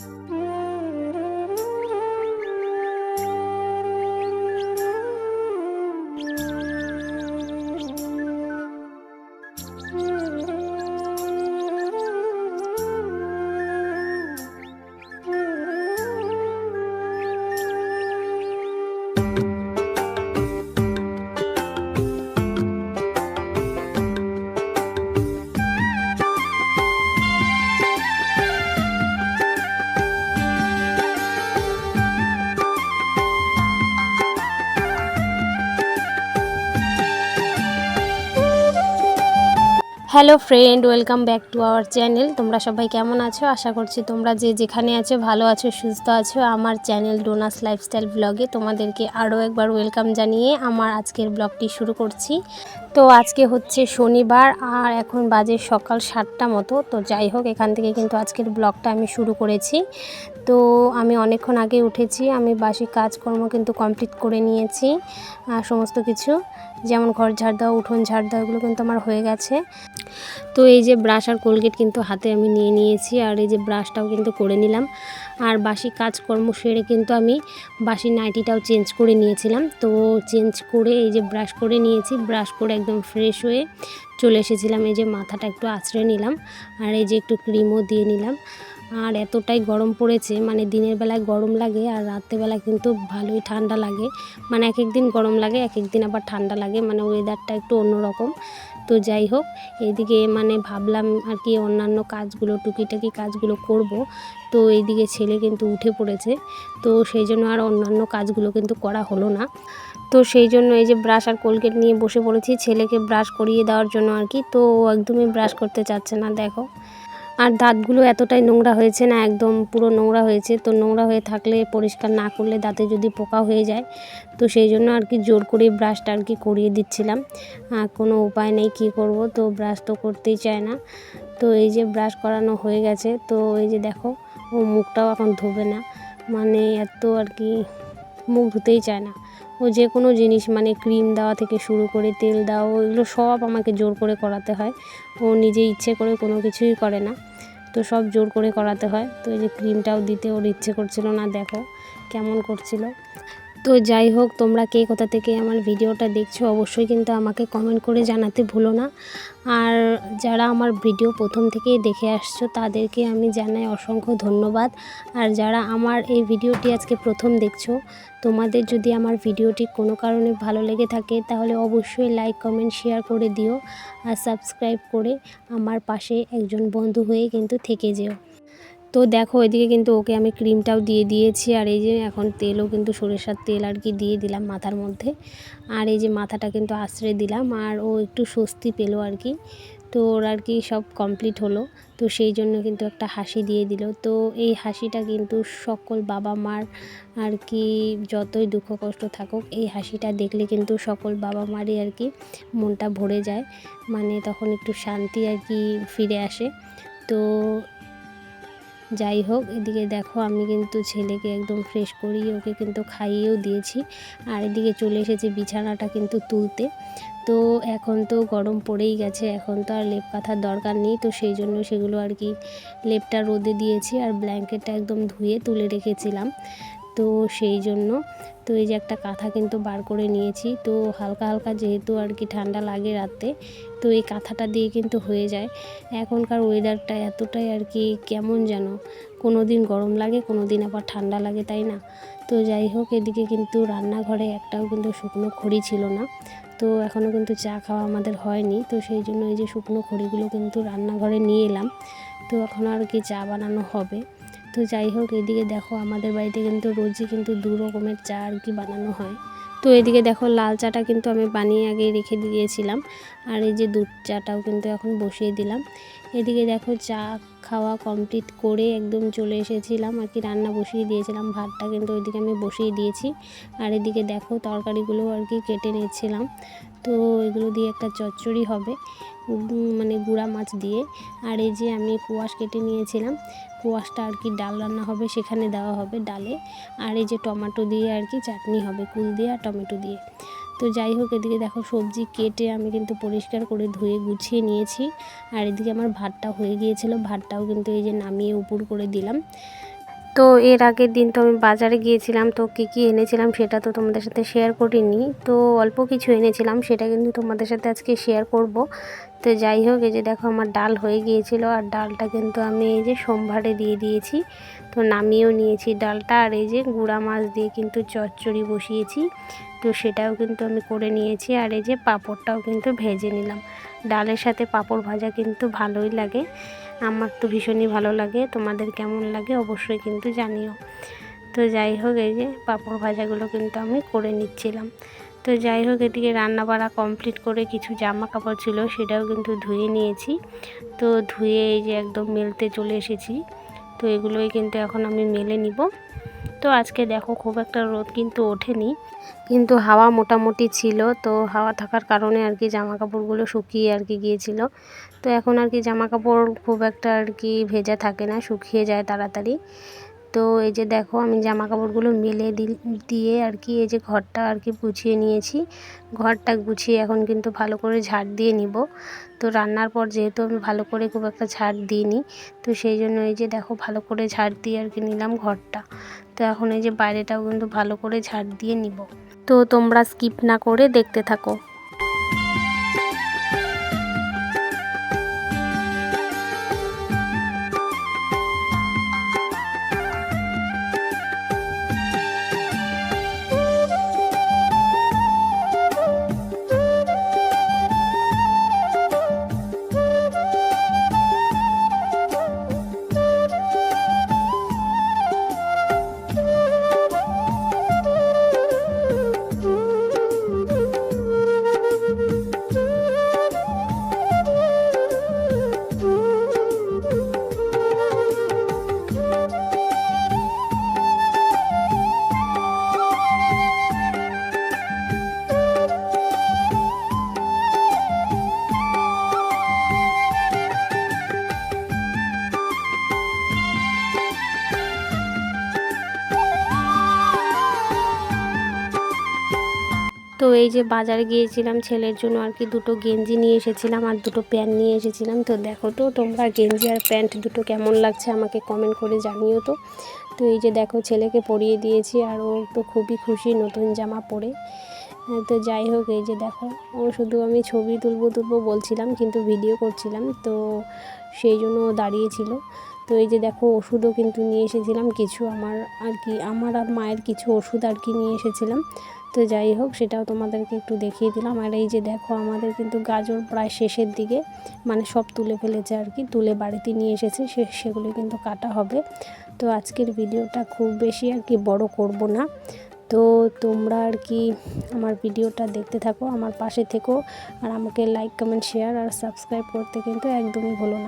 Hum. Hello friend, welcome back to our channel. তোমরা সবাই কেমন আছো? আশা করছি তোমরা যে যেখানে আছো, ভালো আছো, সুস্থ আছো, আমার চ্যানেল ডোনাস লাইফস্টাইল ব্লগে তোমাদেরকে আরও একবার ওয়েলকাম জানিয়ে আমার আজকের ব্লগটি শুরু করছি। তো আজকে হচ্ছে শনিবার আর এখন বাজে সকাল সাতটা মতো। তো যাই হোক, এখান থেকে কিন্তু আজকের ব্লগটা আমি শুরু করেছি। তো আমি অনেকক্ষণ আগে উঠেছি, আমি বাসি কাজকর্ম কিন্তু কমপ্লিট করে নিয়েছি সমস্ত কিছু। যেমন ঘর ঝাড় দেওয়া, উঠোন ঝাড় দেওয়া, এগুলো কিন্তু আমার হয়ে গেছে। তো এই যে ব্রাশ আর কোলগেট কিন্তু হাতে আমি নিয়ে নিয়েছি, আর এই যে ব্রাশটাও কিন্তু করে নিলাম। আর বাসি কাজকর্ম সেরে কিন্তু আমি বাসি নাইটিটাও চেঞ্জ করে নিয়েছিলাম। তো চেঞ্জ করে এই যে ব্রাশ করে নিয়েছি ব্রাশ করে একদম ফ্রেশ হয়ে চলে এসেছিলাম। এই যে মাথাটা একটু আছড়ে নিলাম, আর এই যে একটু ক্রিমও দিয়ে নিলাম। আর এতটাই গরম পড়েছে মানে দিনের বেলায় গরম লাগে আর রাত্রেবেলা কিন্তু ভালোই ঠান্ডা লাগে। মানে এক এক দিন গরম লাগে এক এক দিন আবার ঠান্ডা লাগে মানে ওয়েদারটা একটু অন্যরকম। তো যাই হোক, এইদিকে মানে ভাবলাম আর কি অন্যান্য কাজগুলো, টুকিটাকি কাজগুলো করব। তো এইদিকে ছেলে কিন্তু উঠে পড়েছে, তো সেই জন্য আর অন্যান্য কাজগুলো কিন্তু করা হলো না। তো সেই জন্য এই যে ব্রাশ আর কোলগেট নিয়ে বসে পড়েছি, ছেলেকে ব্রাশ করিয়ে দেওয়ার জন্য আর কি। তো একদমই ব্রাশ করতে চাচ্ছে না, দেখো। আর দাঁতগুলো এতটাই নোংরা হয়েছে না, একদম পুরো নোংরা হয়েছে। তো নোংরা হয়ে থাকলে পরিষ্কার না করলে দাঁতে যদি পোকা হয়ে যায়, তো সেই জন্য আর কি জোর করে ব্রাশটা আর কি করিয়ে দিচ্ছিলাম। কোনো উপায় নেই, কী করব? তো ব্রাশ তো করতেই চায় না। তো এই যে ব্রাশ করানো হয়ে গেছে, তো এই যে দেখো, ও মুখটাও এখন ধোবে না। মানে এত আর কি মুখ ধুতেই চায় না। ও যে কোনো জিনিস মানে ক্রিম দেওয়া থেকে শুরু করে তেল দেওয়া এগুলো সব আমাকে জোর করে করাতে হয়। ও নিজে ইচ্ছে করে কোনো কিছুই করে না। তো সব জোর করে করাতে হয়। তো এই যে ক্রিমটাও দিতে ওর ইচ্ছে করছিল না, দেখো কেমন করছিল। তো যাই হোক, তোমরা কে কোথা থেকে আমার ভিডিওটা দেখছ অবশ্যই কিন্তু আমাকে কমেন্ট করে জানাতে ভুলো না। আর যারা আমার ভিডিও প্রথম থেকেই দেখে আসছো, তাদেরকে আমি জানাই অসংখ্য ধন্যবাদ। আর যারা আমার এই ভিডিওটি আজকে প্রথম দেখছ, তোমাদের যদি আমার ভিডিওটি কোনো কারণে ভালো লেগে থাকে, তাহলে অবশ্যই লাইক কমেন্ট শেয়ার করে দিও। আর সাবস্ক্রাইব করে আমার পাশে একজন বন্ধু হয়ে কিন্তু থেকে যেও। তো দেখো, এদিকে কিন্তু ওকে আমি ক্রিমটাও দিয়ে দিয়েছি, আর এই যে এখন তেলও কিন্তু সরিষার তেল আর কি দিয়ে দিলাম মাথার মধ্যে। আর এই যে মাথাটা কিন্তু আশ্রয় দিলাম, আর ও একটু স্বস্তি পেল আর কি। তো ওর আর কি সব কমপ্লিট হলো, তো সেই জন্য কিন্তু একটা হাসি দিয়ে দিল। তো এই হাসিটা কিন্তু সকল বাবা মার আর কি যতই দুঃখ কষ্ট থাকুক, এই হাসিটা দেখলে কিন্তু সকল বাবা মারই আর কি মনটা ভরে যায়। মানে তখন একটু শান্তি আর কি ফিরে আসে। তো যাই হোক, এদিকে দেখো আমি কিন্তু ছেলেকে একদম ফ্রেশ করিয়ে ওকে কিন্তু খাইয়েও দিয়েছি। আর এদিকে চলে এসেছে বিছানাটা কিন্তু তুলতে। তো এখন তো গরম পড়েই গেছে, এখন তো আর লেপ কাঁথার দরকার নেই। তো সেই জন্য সেগুলো আর কি লেপটা রোদে দিয়েছি আর ব্ল্যাঙ্কেটটা একদম ধুয়ে তুলে রেখেছিলাম। তো সেই জন্য। তো এই যে একটা কাঁথা কিন্তু বার করে নিয়েছি। তো হালকা হালকা যেহেতু আর কি ঠান্ডা লাগে রাতে, তো এই কাঁথাটা দিয়ে কিন্তু হয়ে যায়। এখনকার ওয়েদারটা এতটাই আর কি কেমন যেন। কোনো দিন গরম লাগে কোনো দিন আবার ঠান্ডা লাগে, তাই না? তো যাই হোক, এদিকে কিন্তু রান্নাঘরে একটাও কিন্তু শুকনো খড়ি ছিল না। তো এখনও কিন্তু চা খাওয়া আমাদের হয়নি। তো সেই জন্য এই যে শুকনো খড়িগুলো কিন্তু রান্নাঘরে নিয়ে এলাম। তো এখন আর কি চা বানানো হবে। তো যাই হোক, এদিকে দেখো আমাদের বাড়িতে কিন্তু রোজই কিন্তু দু রকমের চা আর কি বানানো হয়। তো এদিকে দেখো লাল চাটা কিন্তু আমি বানিয়ে আগে রেখে দিয়েছিলাম। আর এই যে দুধ চাটাও কিন্তু এখন বসিয়ে দিলাম। এদিকে দেখো চা খাওয়া কমপ্লিট করে একদম চলে এসেছিলাম। আর কি রান্না বসিয়ে দিয়েছিলাম, ভাতটা কিন্তু ওইদিকে আমি বসিয়ে দিয়েছি। আর এদিকে দেখো তরকারিগুলো আর কি কেটে নিচ্ছিলাম তো এগুলো দিয়ে একটা চচ্চড়ি হবে মানে গুঁড়া মাছ দিয়ে। আর এই যে আমি কুয়াশ কেটে নিয়েছিলাম, কুয়াশটা আর কি ডাল রান্না হবে, সেখানে দেওয়া হবে ডালে। আর এই যে টমেটো দিয়ে আর কি চাটনি হবে, কুল দিয়ে আর টমেটো দিয়ে। তো যাই হোক, এদিকে দেখো সবজি কেটে আমি কিন্তু পরিষ্কার করে ধুয়ে গুছিয়ে নিয়েছি। আর এদিকে আমার ভাতটা হয়ে গিয়েছিল, ভাতটাও কিন্তু এই যে নামিয়ে উপর করে দিলাম। তো এর আগের দিন তো আমি বাজারে গিয়েছিলাম, তো কী কী এনেছিলাম সেটা তো তোমাদের সাথে শেয়ার করিনি। তো অল্প কিছু এনেছিলাম, সেটা কিন্তু তোমাদের সাথে আজকে শেয়ার করব। তো যাই হোক, এই যে দেখো আমার ডাল হয়ে গিয়েছিল, আর ডালটা কিন্তু আমি এই যে সোমবারে দিয়ে দিয়েছি। তো নামিয়েও নিয়েছি, ডালটা আর এই যে গুঁড়া মাছ দিয়ে কিন্তু চচ্চড়ি বসিয়েছি। তো সেটাও কিন্তু আমি করে নিয়েছি আর এই যে পাঁপড়টাও কিন্তু ভেজে নিলাম। ডালের সাথে পাঁপড় ভাজা কিন্তু ভালোই লাগে। আমার তো ভীষণই ভালো লাগে, তোমাদের কেমন লাগে অবশ্যই কিন্তু জানিও। তো যাই হোক, এই যে পাঁপড় ভাজাগুলো কিন্তু আমি করে নিচ্ছিলাম। তো যাই হোক, এদিকে রান্না বাড়া কমপ্লিট করে কিছু জামা কাপড় ছিল সেটাও কিন্তু ধুয়ে নিয়েছি। তো ধুয়ে এই যে একদম মেলতে চলে এসেছি। তো এগুলোই কিন্তু এখন আমি মেলে নিব। তো আজকে দেখো খুব একটা রোদ কিন্তু ওঠেনি, কিন্তু হাওয়া মোটামুটি ছিল। তো হাওয়া থাকার কারণে আর কি জামা কাপড়গুলো শুকিয়ে আর কি গিয়েছিল। তো এখন আর কি জামা কাপড় খুব একটা আর কি ভেজা থাকে না, শুকিয়ে যায় তাড়াতাড়ি। তো এই যে দেখো আমি জামা কাপড়গুলো মেলে দিয়ে আর কি এই যে ঘরটা আর কি গুছিয়ে নিয়েছি। ঘরটা গুছিয়ে এখন কিন্তু ভালো করে ঝাড় দিয়ে নিব। তো রান্নার পর যেহেতু আমি ভালো করে খুব একটা ঝাড় দিইনি, তো সেই জন্য এই যে দেখো ভালো করে ঝাড় দিয়ে আর কি নিলাম ঘরটা। তো এখন এই যে বাইরেটাও কিন্তু ভালো করে ঝাড় দিয়ে নিব। তো তোমরা স্কিপ না করে দেখতে থাকো। তো এই যে বাজারে গিয়েছিলাম ছেলের জন্য আর কি, দুটো গেঞ্জি নিয়ে এসেছিলাম আর দুটো প্যান্ট নিয়ে এসেছিলাম। তো দেখো তো তোমরা গেঞ্জি আর প্যান্ট দুটো কেমন লাগছে আমাকে কমেন্ট করে জানিও তো। তো এই যে দেখো ছেলেকে পরিয়ে দিয়েছি আর ও তো খুবই খুশি নতুন জামা পরে। তো যাই হোক, এই যে দেখো, ও শুধু আমি ছবি তুলবো তুলবো বলছিলাম কিন্তু ভিডিও করছিলাম, তো সেই জন্য ও দাঁড়িয়েছিল তো এই যে দেখো ওষুধও কিন্তু নিয়ে এসেছিলাম, কিছু আমার আর কি, আমার আর মায়ের কিছু ওষুধ আর কি নিয়ে এসেছিলাম। তো যাই হোক, সেটাও তোমাদেরকে একটু দেখিয়ে দিলাম। আর এই যে দেখো, আমাদের কিন্তু গাজর প্রায় শেষের দিকে মানে সব তুলে ফেলেছে আর কি, তুলে বাড়িতে নিয়ে এসেছে, সে, সেগুলো কিন্তু কাটা হবে। তো আজকের ভিডিওটা খুব বেশি আর কি বড় করব না। তো তোমরা আর কি আমার ভিডিওটা দেখতে থাকো, আমার পাশে থেকো, আর আমাকে লাইক কমেন্ট শেয়ার আর সাবস্ক্রাইব করতে কিন্তু একদমই ভুলো না।